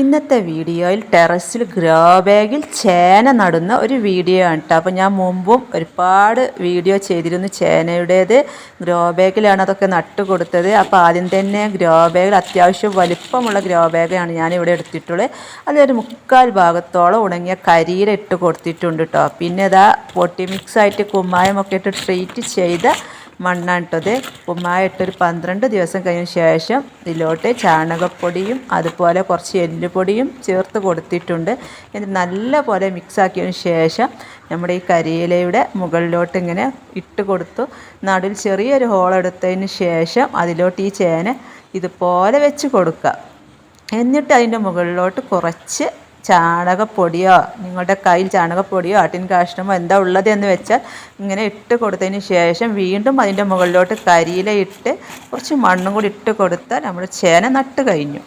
ഇന്നത്തെ വീഡിയോയിൽ ടെറസിൽ ഗ്രോ ബാഗിൽ ചേന നടുന്ന ഒരു വീഡിയോ ആണ് കേട്ടോ അപ്പോൾ ഞാൻ മുമ്പും ഒരുപാട് വീഡിയോ ചെയ്തിരുന്നു ചേനയുടേത്. ഗ്രോ ബാഗിലാണ് അതൊക്കെ നട്ട് കൊടുത്തത്. അപ്പോൾ ആദ്യം തന്നെ ഗ്രോ ബാഗിൽ അത്യാവശ്യം വലിപ്പമുള്ള ഗ്രോ ബാഗാണ് ഞാനിവിടെ എടുത്തിട്ടുള്ളത്. അതിലൊരു മുക്കാൽ ഭാഗത്തോളം ഉണങ്ങിയ കരിയില ഇട്ട് കൊടുത്തിട്ടുണ്ട് കേട്ടോ പിന്നെ ഇതാ പൊട്ടി മിക്സ് ആയിട്ട് കുമ്മായമൊക്കെ ഇട്ട് ട്രീറ്റ് ചെയ്ത മണ്ണാണ് ഇട്ടൊരു പന്ത്രണ്ട് ദിവസം കഴിഞ്ഞ ശേഷം ഇതിലോട്ട് ചാണകപ്പൊടിയും അതുപോലെ കുറച്ച് എല്ലുപൊടിയും ചേർത്ത് കൊടുത്തിട്ടുണ്ട്. എന്നിട്ട് നല്ല പോലെ മിക്സാക്കിയതിന് ശേഷം നമ്മുടെ ഈ കരിയിലയുടെ മുകളിലോട്ട് ഇങ്ങനെ ഇട്ട് കൊടുത്തു. നടുവിൽ ചെറിയൊരു ഹോൾ എടുത്തതിന് ശേഷം അതിലോട്ട് ഈ ചേന ഇതുപോലെ വെച്ച് കൊടുക്കുക. എന്നിട്ട് അതിന്റെ മുകളിലോട്ട് കുറച്ച് ചാണകപ്പൊടിയോ നിങ്ങളുടെ കയ്യിൽ ചാണകപ്പൊടിയോ ആട്ടിൻ കാഷ്ടമോ എന്താ ഉള്ളത് എന്ന് വെച്ചാൽ ഇങ്ങനെ ഇട്ട് കൊടുത്തതിന് ശേഷം വീണ്ടും അതിന്റെ മുകളിലോട്ട് കരിയില ഇട്ട് കുറച്ച് മണ്ണും കൂടി ഇട്ട് കൊടുത്താൽ നമ്മുടെ ചേന നട്ട് കഴിഞ്ഞു.